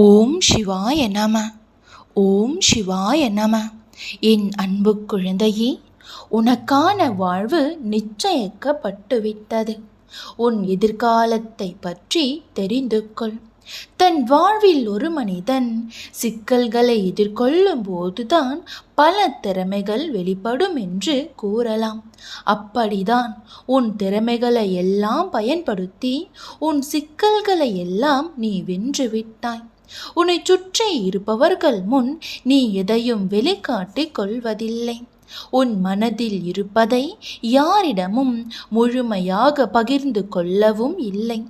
ஓம் சிவாய நம. ஓம் சிவாய நம. என் அன்பு குழந்தையே உனக்கான வாழ்வு நிச்சயிக்கப்பட்டுவிட்டது. உன் எதிர்காலத்தை பற்றி தெரிந்து கொள். தன் வாழ்வில் ஒரு மனிதன் சிக்கல்களை எதிர்கொள்ளும் போதுதான் பல திறமைகள் வெளிப்படும் என்று கூறலாம். அப்படிதான் உன் திறமைகளை எல்லாம் பயன்படுத்தி உன் சிக்கல்களை எல்லாம் நீ வென்று விட்டாய். உன்னை சுற்றி இருப்பவர்கள் முன் நீ எதையும் வெளிக்காட்டிக் கொள்வதில்லை. உன் மனதில் இருப்பதை யாரிடமும் முழுமையாக பகிர்ந்து கொள்ளவும் இல்லை.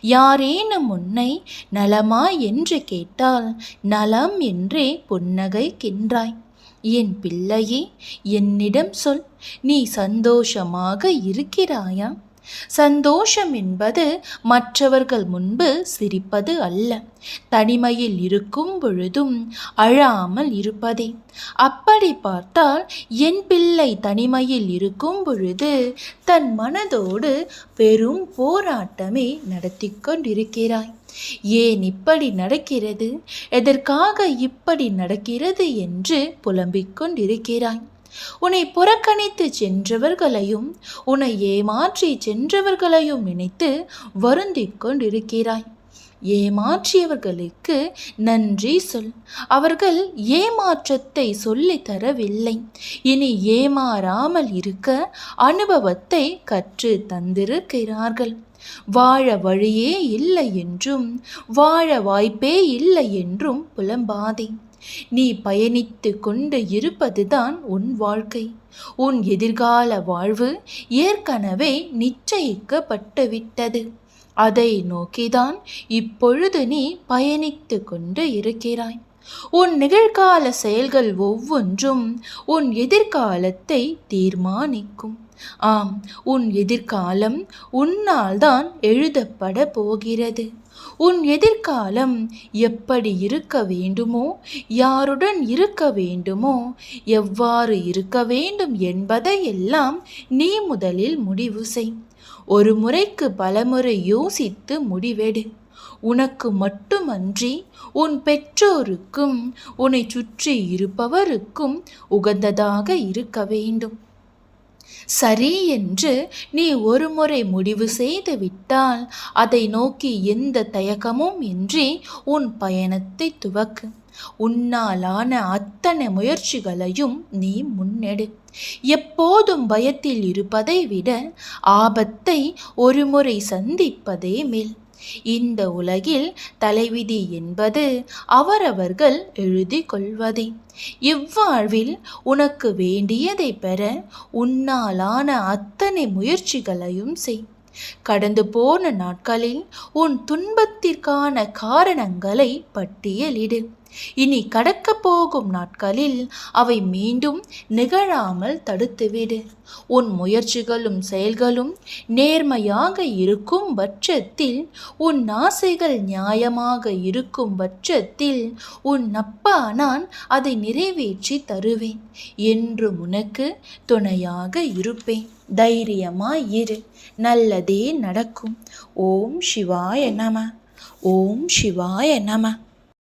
யாரேனும் உன்னை நலமா என்று கேட்டால் நலம் என்றே புன்னகைக்கின்றாய். என் பிள்ளையே என்னிடம் சொல் நீ சந்தோஷமாக இருக்கிறாயா? சந்தோஷம் என்பது மற்றவர்கள் முன்பு சிரிப்பது அல்ல. தனிமையில் இருக்கும் பொழுதும் அழாமல் இருப்பதே. அப்படி பார்த்தால் என் பிள்ளை தனிமையில் இருக்கும் பொழுது தன் மனதோடு பெரும் போராட்டமே நடத்தி கொண்டிருக்கிறாய். ஏன் இப்படி நடக்கிறது? எதற்காக இப்படி நடக்கிறது என்று புலம்பிக் கொண்டிருக்கிறாய். உன்னை புறக்கணித்து சென்றவர்களையும் உன்னை ஏமாற்றி சென்றவர்களையும் நினைத்து வருந்திக் கொண்டிருக்கிறாய். ஏமாற்றியவர்களுக்கு நன்றி சொல். அவர்கள் ஏமாற்றத்தை சொல்லி தரவில்லை. இனி ஏமாறாமல் இருக்க அனுபவத்தை கற்று தந்திருக்கிறார்கள். வாழ வழியே இல்லை என்றும் வாழ வாய்ப்பே இல்லை என்றும் புலம்பாதே. நீ பயணித்து கொண்டு இருப்பதுதான் உன் வாழ்க்கை. உன் எதிர்கால வாழ்வு ஏற்கனவே நிச்சயிக்கப்பட்டுவிட்டது. அதை நோக்கிதான் இப்பொழுது நீ பயணித்து கொண்டு இருக்கிறாய். உன் நிகழ்கால செயல்கள் ஒவ்வொன்றும் உன் எதிர்காலத்தை தீர்மானிக்கும். ஆம் உன் எதிர்காலம் உன்னால் தான் எழுதப்பட போகிறது. உன் எதிர்காலம் எப்படி இருக்க வேண்டுமோ யாருடன் இருக்க வேண்டுமோ எவ்வாறு இருக்க வேண்டும் என்பதையெல்லாம் நீ முதலில் முடிவு செய். ஒரு முறைக்கு பலமுறை யோசித்து முடிவெடு. உனக்கு மட்டுமன்றி உன் பெற்றோருக்கும் உன்னை சுற்றி இருப்பவருக்கும் உகந்ததாக இருக்க வேண்டும். சரி என்று நீ ஒருமுறை முடிவு செய்து விட்டால் அதை நோக்கி எந்த தயக்கமும் இன்றி உன் பயணத்தை துவக்கு. உன்னாலான அத்தனை முயற்சிகளையும் நீ முன்னெடு. எப்போதும் பயத்தில் இருப்பதை விட ஆபத்தை ஒருமுறை சந்திப்பதே மேல். இந்த உலகில் தலைவிதி என்பது அவரவர்கள் எழுதி கொள்வதே. இவ்வாழ்வில் உனக்கு வேண்டியதை பெற உன்னாலான அத்தனை முயற்சிகளையும் செய். கடந்து போன நாட்களில் உன் துன்பத்திற்கான காரணங்களை பட்டியலிடு. இனி கடக்கப் போகும் நாட்களில் அவை மீண்டும் நிகழாமல் தடுத்துவிடு. உன் முயற்சிகளும் செயல்களும் நேர்மையாக இருக்கும் பட்சத்தில் உன் ஆசைகள் நியாயமாக இருக்கும் பட்சத்தில் உன் அப்பா நான் அதை நிறைவேற்றி தருவேன். என்று உனக்கு துணையாக இருப்பேன். தைரியமாய் இரு. நல்லதே நடக்கும். ஓம் சிவாய நம. ஓம் சிவாய நம.